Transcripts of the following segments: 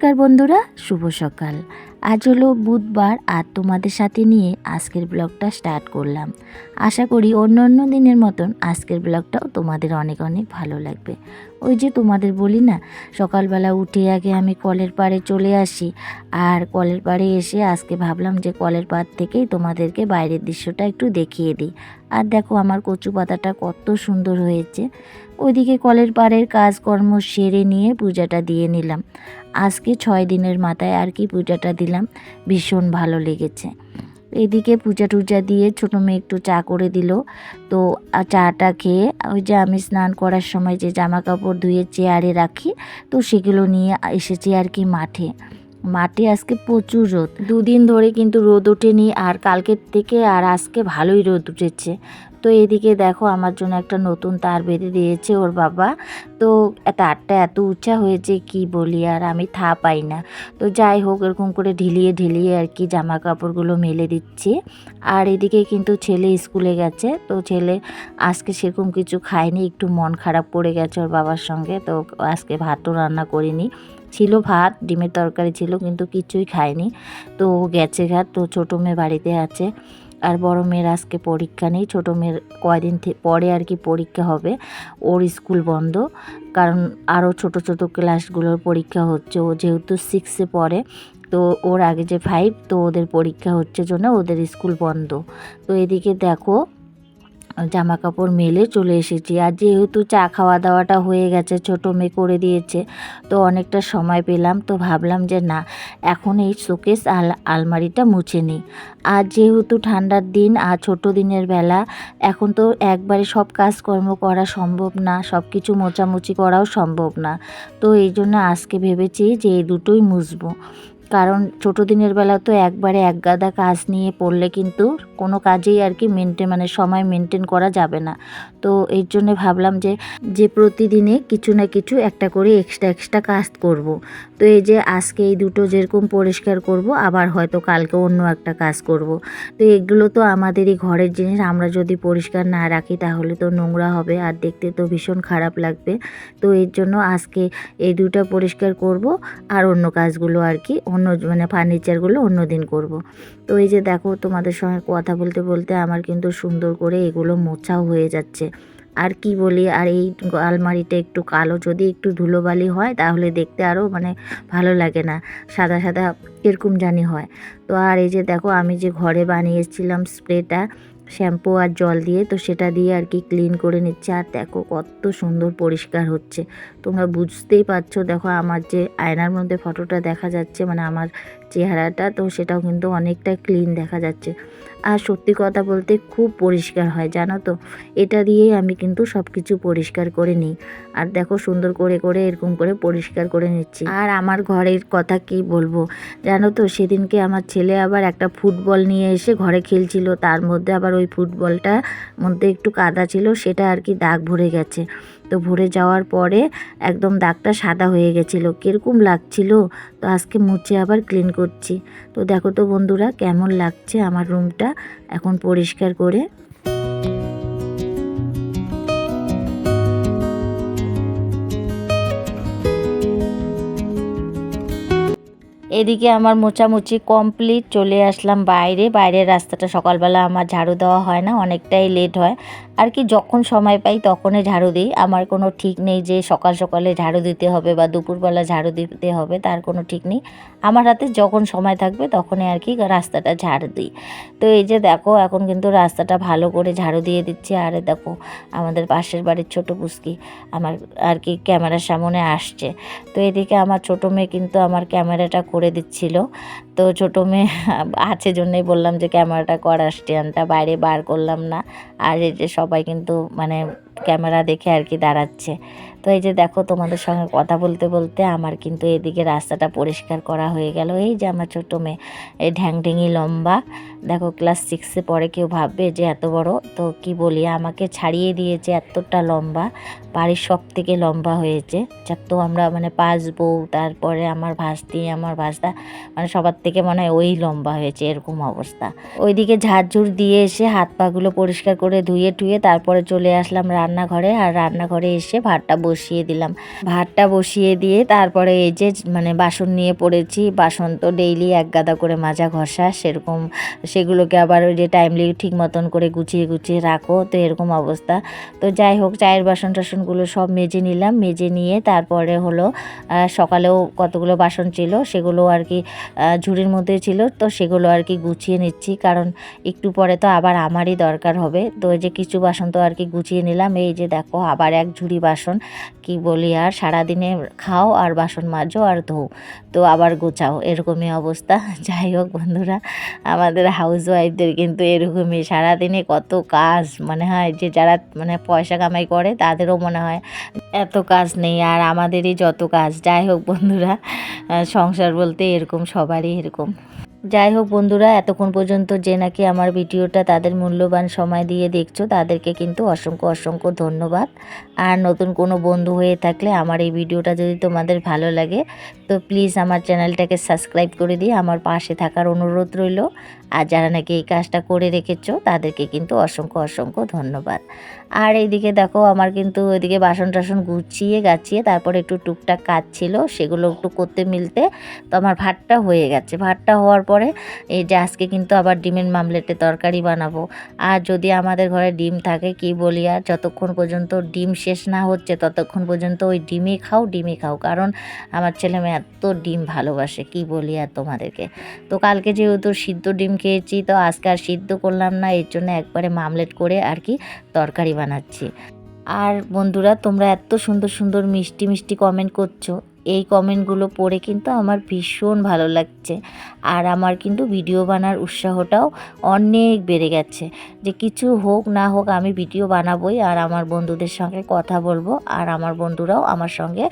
নমস্কার বন্ধুরা, শুভ সকাল। আজ হলো বুধবার আর তোমাদের সাথে নিয়ে আজকের ব্লগটা স্টার্ট করলাম। আশা করি অন্য অন্য দিনের মতন আজকের ব্লগটাও তোমাদের অনেক অনেক ভালো লাগবে। ওই যে তোমাদের বলি না, সকালবেলা উঠে আগে আমি কলের পাড়ে চলে আসি আর কলের পাড়ে এসে আজকে ভাবলাম যে কলের পাড় থেকেই তোমাদেরকে বাইরের দৃশ্যটা একটু দেখিয়ে দিই। আর দেখো আমার কচু পাতাটা কত সুন্দর হয়েছে। ওইদিকে কলের পাড়ের কাজকর্ম সেরে নিয়ে পূজাটা দিয়ে নিলাম। আজকে ছয় দিনের মাথায় আর কি পূজাটা দিলাম, ভীষণ ভালো লেগেছে। এদিকে পূজা টুজা দিয়ে ছোটো মেয়ে একটু চা করে দিল। তো চাটা খেয়ে ওই যে আমি স্নান করার সময় যে জামা কাপড় ধুয়ে চেয়ারে রাখি, তো সেগুলো নিয়ে এসেছি আর কি মাঠে। মাঠে আজকে প্রচুর রোদ। দুদিন ধরে কিন্তু রোদ ওঠেনি আর কালকের থেকে আর আজকে ভালোই রোদ উঠেছে। তো এদিকে দেখো আমার জন্য একটা নতুন তার বেঁধে দিয়েছে ওর বাবা। তো তারটা এত উঁচা হয়েছে কি বলি, আর আমি থা পাই না। তো যাই হোক, এরকম করে ঢিলিয়ে ঢিলিয়ে আর কি জামা কাপড়গুলো মেলে দিচ্ছি। আর এদিকে কিন্তু ছেলে স্কুলে গেছে, তো ছেলে আজকে সেরকম কিছু খায়নি, একটু মন খারাপ পড়ে গেছে ওর বাবার সঙ্গে, তো আজকে ভাতও রান্না করিনি। ছিল ভাত, ডিমের তরকারি ছিল, কিন্তু কিছুই খায়নি। তো গেছে ঘাট, তো ছোটো মেয়ে বাড়িতে আছে। আর বড় মেয়ের আজকে পরীক্ষা নেই, ছোটো মেয়ের কয়দিন পরে আর কি পরীক্ষা হবে। ওর স্কুল বন্ধ, কারণ আরও ছোট ছোট ক্লাসগুলোর পরীক্ষা হচ্ছে। ও যেহেতু সিক্সে পড়ে, তো ওর আগে যে ফাইভ তো ওদের পরীক্ষা হচ্ছে জন্য ওদের স্কুল বন্ধ। তো এদিকে দেখো জামা কাপড় মেলে চলে এসেছি। আর যেহেতু চা খাওয়া দাওয়াটা হয়ে গেছে, ছোটো মেয়ে করে দিয়েছে, তো অনেকটা সময় পেলাম, তো ভাবলাম যে না, এখন এই শোকেস আল, আলমারিটা মুছে নিই। আর যেহেতু ঠান্ডার দিন, আর ছোট দিনের বেলা, এখন তো একবারে সব কাজকর্ম করা সম্ভব না সব কিছু মোচামুচি করাও সম্ভব না। তো এই জন্য আজকে ভেবেছি যে এই দুটোই মুছবো। কারণ ছোটো দিনের বেলা তো একবারে এক গাদা কাজ নিয়ে পড়লে কিন্তু কোনো কাজেই আর কি মেনটেন মানে সময় মেনটেন করা যাবে না তো এর জন্য ভাবলাম যে যে প্রতিদিনে কিছু না কিছু একটা করে এক্সট্রা এক্সট্রা কাজ করব। তো এই যে আজকে এই দুটো যেরকম পরিষ্কার করব, আবার হয়তো কালকে অন্য একটা কাজ করব। তো এগুলো তো আমাদেরই ঘরের জিনিস, আমরা যদি পরিষ্কার না রাখি তাহলে তো নোংরা হবে আর দেখতে তো ভীষণ খারাপ লাগবে তো এর জন্য আজকে এই দুটো পরিষ্কার করব আর অন্য কাজগুলো আর কি অন্য মানে ফার্নিচারগুলো অন্য দিন করব। তো এই যে দেখো, তোমাদের সঙ্গে কথা বলতে বলতে আমার কিন্তু সুন্দর করে এগুলো মোছাও হয়ে যাচ্ছে আর কি বলি, আর এই আলমারিটা একটু কালো, যদি একটু ধুলোবালি হয় তাহলে দেখতে আরও মানে ভালো লাগে না, সাদা সাদা এরকম জানি হয় তো আর এই যে দেখো, আমি যে ঘরে বানিয়েছিলাম স্প্রেটা শ্যাম্পু আর জল দিয়ে তো সেটা দিয়ে আর কি ক্লিন করে নিচ্ছে। আর দেখো কত সুন্দর পরিষ্কার হচ্ছে। তোমরা বুঝতেই পারছ, দেখো আমার যে আয়নার মধ্যে ফটোটা দেখা যাচ্ছে মানে আমার চেহারাটা, তো সেটাও কিন্তু অনেকটা ক্লিন দেখা যাচ্ছে। আর সত্যি কথা বলতে খুব পরিষ্কার হয়, জানো তো? এটা দিয়েই আমি কিন্তু সব কিছু পরিষ্কার করে নিই। আর দেখো সুন্দর করে করে এরকম করে পরিষ্কার করে নিচ্ছি। আর আমার ঘরের কথা কি বলব? জানো তো, সেদিনকে আমার ছেলে আবার একটা ফুটবল নিয়ে এসে ঘরে খেলছিল, তার মধ্যে আবার ওই ফুটবলটা মধ্যে একটু কাদা ছিল, সেটা আর কি দাগ ভরে গেছে। তো ভরে যাওয়ার পরে একদম দাগটা সাদা হয়ে গেছিল। কীরকম লাগছিল? তো আজকে মুছে আবার ক্লিন করছি। তো দেখো তো বন্ধুরা, কেমন লাগছে আমার রুমটা এখন পরিষ্কার করে এদিকে আমার মোচামুচি কমপ্লিট চলে আসলাম বাইরে। বাইরের রাস্তাটা সকালবেলা আমার ঝাড়ু দেওয়া হয় না, অনেকটাই লেট হয়। আর কি যখন সময় পাই তখনই ঝাড়ু দিই। আমার কোনো ঠিক নেই যে সকাল সকালে ঝাড়ু দিতে হবে বা দুপুরবেলা ঝাড়ু দিতে হবে, তার কোনো ঠিক নেই। আমার হাতে যখন সময় থাকবে তখনই আর কি রাস্তাটা ঝাড় দিই। তো এই যে দেখো, এখন কিন্তু রাস্তাটা ভালো করে ঝাড়ু দিয়ে দিচ্ছে। আরে দেখো, আমাদের পাশের বাড়ির ছোট পুস্কি আমার আর কি ক্যামেরার সামনে আসছে। তো এদিকে আমার ছোটো মেয়ে কিন্তু আমার ক্যামেরাটা করে দিচ্ছিল। তো ছোটো মেয়ে আছে জন্যই বললাম যে ক্যামেরাটা করার স্ট্যান্ডটা বাইরে বার করলাম না। আর এই যে সবাই কিন্তু মানে ক্যামেরা দেখে আর কি দাঁড়াচ্ছে। তো এই যে দেখো তোমাদের সঙ্গে কথা বলতে বলতে আমার কিন্তু এদিকে রাস্তাটা পরিষ্কার করা হয়ে গেল। এই যে আমার ছোটো মেয়ে, এই ঢ্যাংঢেঙি লম্বা। দেখো ক্লাস সিক্সে পরে কেউ ভাববে যে এত বড়। তো কি বলি, আমাকে ছাড়িয়ে দিয়েছে এতটা লম্বা। বাড়ির সব থেকে লম্বা হয়েছে। যত আমরা মানে পাঁচ বউ, তারপরে আমার ভাস্তি, আমার ভাস্তা মানে সবার থেকে মনে হয় ওই লম্বা হয়েছে, এরকম অবস্থা। ওইদিকে ঝাড়ঝুড় দিয়ে এসে হাত পাগুলো পরিষ্কার করে ধুয়ে টুয়ে তারপরে চলে আসলাম রান্নাঘরে আর রান্নাঘরে এসে ভাতটা বসিয়ে দিলাম। ভাতটা বসিয়ে দিয়ে তারপরে এই যে মানে বাসন নিয়ে পড়েছি, বাসন তো ডেইলি এক গাদা করে মাজা ঘষা, সেরকম সেগুলোকে আবার ওই যে টাইমলি ঠিক মতন করে গুছিয়ে গুছিয়ে রাখো, তো এরকম অবস্থা। তো যাই হোক, চায়ের বাসন টাসনগুলো সব মেজে নিলাম, মেজে নিয়ে তারপরে হলো সকালেও কতগুলো বাসন ছিল সেগুলো আর কি ঝুড়ির মধ্যে ছিল, তো সেগুলো আর কি গুছিয়ে নিচ্ছি। কারণ একটু পরে তো আবার আমারই দরকার হবে। তো এই যে কিছু বাসন তো আর কি গুছিয়ে নিলাম। এই যে দেখো, আবার এক ঝুড়ি বাসন। কি বলি আর, সারাদিনে খাও আর বাসন মাজো আর ধোও। তো আবার গোছাও। এরকমই অবস্থা। যাই হোক বন্ধুরা, আমাদের হাউস ওয়াইফদের কিন্তু এরকমই। সারাদিনে কত কাজ। মনে হয় যে যারা মানে পয়সা কামাই করে, তাদেরও মনে হয় এত কাজ নেই। আর আমাদেরই যত কাজ। যাই হোক বন্ধুরা সংসার বলতে এরকম সবারই এরকম। যাই হোক বন্ধুরা, এতক্ষণ পর্যন্ত যে নাকি আমার ভিডিওটা তাদের মূল্যবান সময় দিয়ে দেখছ, তাদেরকে কিন্তু অসংখ্য অসংখ্য ধন্যবাদ। আর নতুন কোনো বন্ধু হয়ে থাকলে আমার এই ভিডিওটা যদি তোমাদের ভালো লাগে, তো প্লিজ আমার চ্যানেলটাকে সাবস্ক্রাইব করে দিয়ে আমার পাশে থাকার অনুরোধ রইল। আর যারা নাকি এই কাজটা করে রেখেছো, তাদেরকে কিন্তু অসংখ্য অসংখ্য ধন্যবাদ। আর এইদিকে দেখো, আমার কিন্তু ওইদিকে বাসন টাসন গুছিয়ে, গাছিয়ে, তারপরে একটু টুকটাক কাজ ছিল, সেগুলো একটু করতে মিলতে তো আমার ভাতটা হয়ে গেছে। ভাতটা হওয়ার পরে এই যে আজকে কিন্তু আবার ডিমের মামলেটে তরকারি বানাবো। আর যদি আমাদের ঘরে ডিম থাকে, কি বলি আর, যতক্ষণ পর্যন্ত ডিম শেষ না হচ্ছে, ততক্ষণ পর্যন্ত ওই ডিমই খাও ডিমই খাও। কারণ আমার ছেলে মেয়ে এত ডিম ভালোবাসে, কি বলি আর তোমাদেরকে। তো কালকে যেহেতু সিদ্ধ ডিম খেয়েছি তো আজকে আর সিদ্ধ করলাম না, এর জন্য একবারে মামলেট করে আর কি তরকারি বানাচ্ছি। আর বন্ধুরা, তোমরা এত সুন্দর সুন্দর মিষ্টি মিষ্টি কমেন্ট করছ। এই কমেন্টগুলো পড়ে কিন্তু আমার ভীষণ ভালো লাগছে। আর আমার কিন্তু ভিডিও বানার উৎসাহটাও অনেক বেড়ে গেছে। যে কিছু হোক না হোক আমি ভিডিও বানাবোই আর আমার বন্ধুদের সঙ্গে কথা বলব আর আমার বন্ধুরাও আমার সঙ্গে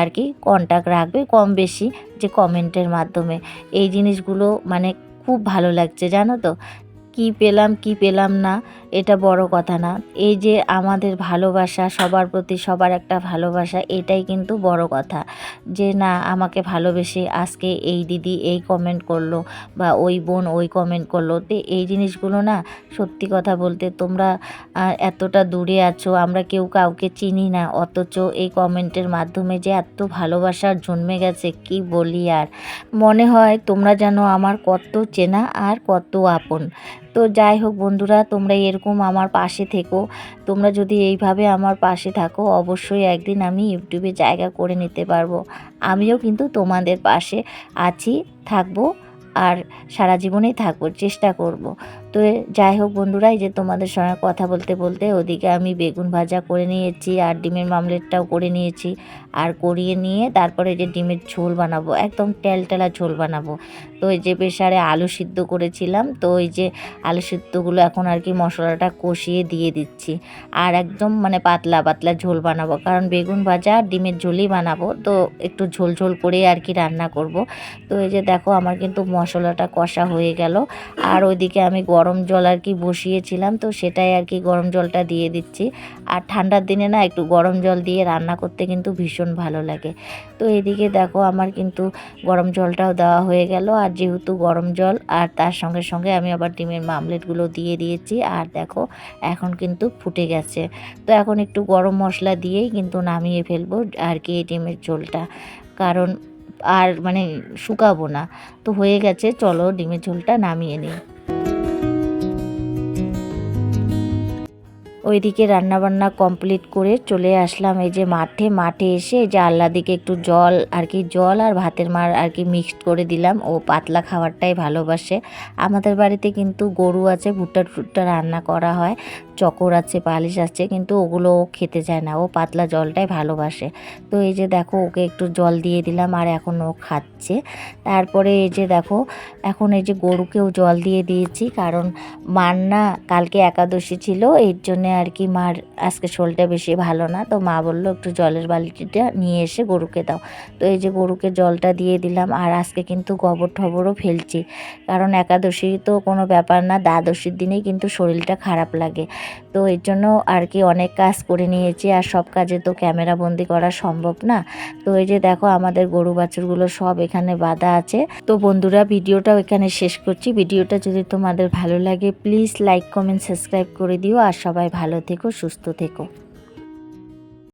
আর কি কন্ট্যাক্ট রাখবে কম বেশি যে কমেন্টের মাধ্যমে। এই জিনিসগুলো মানে খুব ভালো লাগছে জানো তো? কি পেলাম কি পেলাম না, এটা বড় কথা না। এই যে আমাদের ভালোবাসা, সবার প্রতি সবার একটা ভালোবাসা, এটাই কিন্তু বড় কথা। যে না, আমাকে ভালোবেসে আজকে এই দিদি এই কমেন্ট করল বা ওই বোন ওই কমেন্ট করল। তো এই জিনিসগুলো না, সত্যি কথা বলতে তোমরা এতটা দূরে আছো, আমরা কেউ কাউকে চিনি না, অথচ এই কমেন্টের মাধ্যমে যে এত ভালোবাসা জন্মে গেছে, কি বলি আর? মনে হয় তোমরা যেন আমার কত চেনা আর কত আপন। তো যাই হোক বন্ধুরা, তোমরা এরকম আমার পাশে থেকো। তোমরা যদি এইভাবে আমার পাশে থাকো, অবশ্যই একদিন আমি ইউটিউবে জায়গা করে নিতে পারব। আমিও কিন্তু তোমাদের পাশে আছি, থাকব আর সারা জীবনেই থাকব, চেষ্টা করব। তো যাই হোক বন্ধুরা, এই যে তোমাদের সঙ্গে কথা বলতে বলতে ওদিকে আমি বেগুন ভাজা করে নিয়েছি আর ডিমের মামলেটটাও করে নিয়েছি আর করিয়ে নিয়ে তারপরে এই যে ডিমের ঝোল বানাবো, একদম টেলটেলা ঝোল বানাবো। তো এই যে প্রেশারে আলু সিদ্ধ করেছিলাম, তো ওই যে আলু সিদ্ধগুলো এখন আর কি মশলাটা কষিয়ে দিয়ে দিচ্ছি। আর একদম মানে পাতলা পাতলা ঝোল বানাবো, কারণ বেগুন ভাজা আর ডিমের ঝোলই বানাবো, তো একটু ঝোল ঝোল করে আর কি রান্না করব। তো এই যে দেখো আমার কিন্তু মশলাটা কষা হয়ে গেল, আর ওইদিকে আমি গরম জল আর কি বসিয়েছিলাম, তো সেটাই আর কি গরম জলটা দিয়ে দিচ্ছি। আর ঠান্ডার দিনে না একটু গরম জল দিয়ে রান্না করতে কিন্তু ভীষণ ভালো লাগে। তো এদিকে দেখো আমার কিন্তু গরম জলটাও দেওয়া হয়ে গেল, আর যেহেতু গরম জল, আর তার সঙ্গে সঙ্গে আমি আবার ডিমের মামলেটগুলো দিয়ে দিয়েছি, আর দেখো এখন কিন্তু ফুটে গেছে। তো এখন একটু গরম মশলা দিয়েই কিন্তু নামিয়ে ফেলব আর কি এই ডিমের ঝোলটা। কারণ আর মানে শুকাবো না। তো হয়ে গেছে, চলো ডিমের ঝোলটা নামিয়ে নিই। ওইদিকে রান্নাবান্না কমপ্লিট করে চলে আসলাম এই যে মাঠে। মাঠে এসে যে আল্লাহ দিকে একটু জল আর কি জল আর ভাতের মার আর কি মিক্সড করে দিলাম। ও পাতলা খাবারটাই ভালোবাসে। আমাদের বাড়িতে কিন্তু গরু আছে, ভুট্টা টুট্টা রান্না করা হয়। চকর আছে, পালিশ আছে, কিন্তু ওগুলো খেতে চায় না। ও পাতলা জলটাই ভালোবাসে। তো এই যে দেখো, ওকে একটু জল দিয়ে দিলাম আর এখন ও খাচ্ছে। তারপরে এই যে দেখো, এখন এই যে গরুকেও জল দিয়ে দিয়েছি, কারণ মার না কালকে একাদশী ছিল, এর জন্য আর কি মার আজকে শরীরটা বেশি ভালো না। তো মা বলল, একটু জলের বালতিটা নিয়ে এসে গরুকে দাও। তো এই যে গরুকে জলটা দিয়ে দিলাম, আর আজকে কিন্তু গোবর ঠবরও ফেলছি। কারণ একাদশী তো কোনো ব্যাপার না, দ্বাদশীর দিনেই কিন্তু শরীরটা খারাপ লাগে। তো এর জন্য আর কি অনেক কাজ করে নিয়েছি আর সব কাজে তো ক্যামেরা বন্দি করা সম্ভব না। তো এই যে দেখো আমাদের গরু বাছুরগুলো সব এখানে বাঁধা আছে। তো বন্ধুরা ভিডিওটাও এখানে শেষ করছি। ভিডিওটা যদি তোমাদের ভালো লাগে প্লিজ লাইক কমেন্ট সাবস্ক্রাইব করে দিও। আর সবাই ভালো থেকো, সুস্থ থেকো।